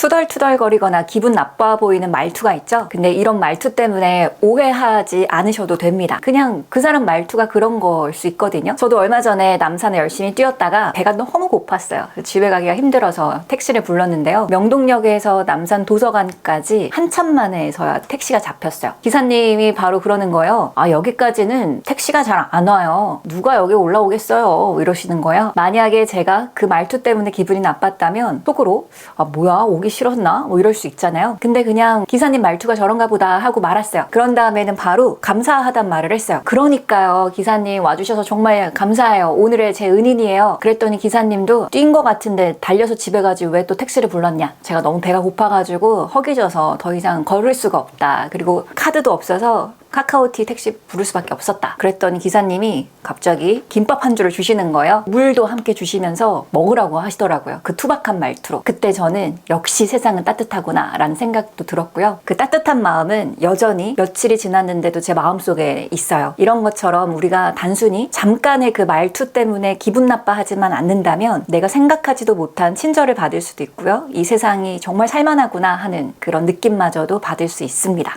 투덜투덜거리거나 기분 나빠 보이는 말투가 있죠. 근데 이런 말투 때문에 오해하지 않으셔도 됩니다. 그냥 그 사람 말투가 그런 거일 수 있거든요. 저도 얼마 전에 남산에 열심히 뛰었다가 배가 너무 고팠어요. 집에 가기가 힘들어서 택시를 불렀는데요. 명동역에서 남산 도서관까지 한참 만에서야 택시가 잡혔어요. 기사님이 바로 그러는 거예요. 아, 여기까지는 택시가 잘 안 와요. 누가 여기 올라오겠어요. 이러시는 거예요. 만약에 제가 그 말투 때문에 기분이 나빴다면 속으로 아, 뭐야, 오기 싫었나? 뭐 이럴 수 있잖아요. 근데 그냥 기사님 말투가 저런가 보다 하고 말았어요. 그런 다음에는 바로 감사하단 말을 했어요. 그러니까요, 기사님 와주셔서 정말 감사해요. 오늘의 제 은인이에요. 그랬더니 기사님도 뛴거 같은데 달려서 집에 가지 왜 또 택시를 불렀냐? 제가 너무 배가 고파가지고 허기져서 더 이상 걸을 수가 없다. 그리고 카드도 없어서 카카오티 택시 부를 수밖에 없었다. 그랬더니 기사님이 갑자기 김밥 한 줄을 주시는 거예요. 물도 함께 주시면서 먹으라고 하시더라고요. 그 투박한 말투로. 그때 저는 역시 세상은 따뜻하구나 라는 생각도 들었고요. 그 따뜻한 마음은 여전히 며칠이 지났는데도 제 마음속에 있어요. 이런 것처럼 우리가 단순히 잠깐의 그 말투 때문에 기분 나빠하지만 않는다면 내가 생각하지도 못한 친절을 받을 수도 있고요. 이 세상이 정말 살만하구나 하는 그런 느낌마저도 받을 수 있습니다.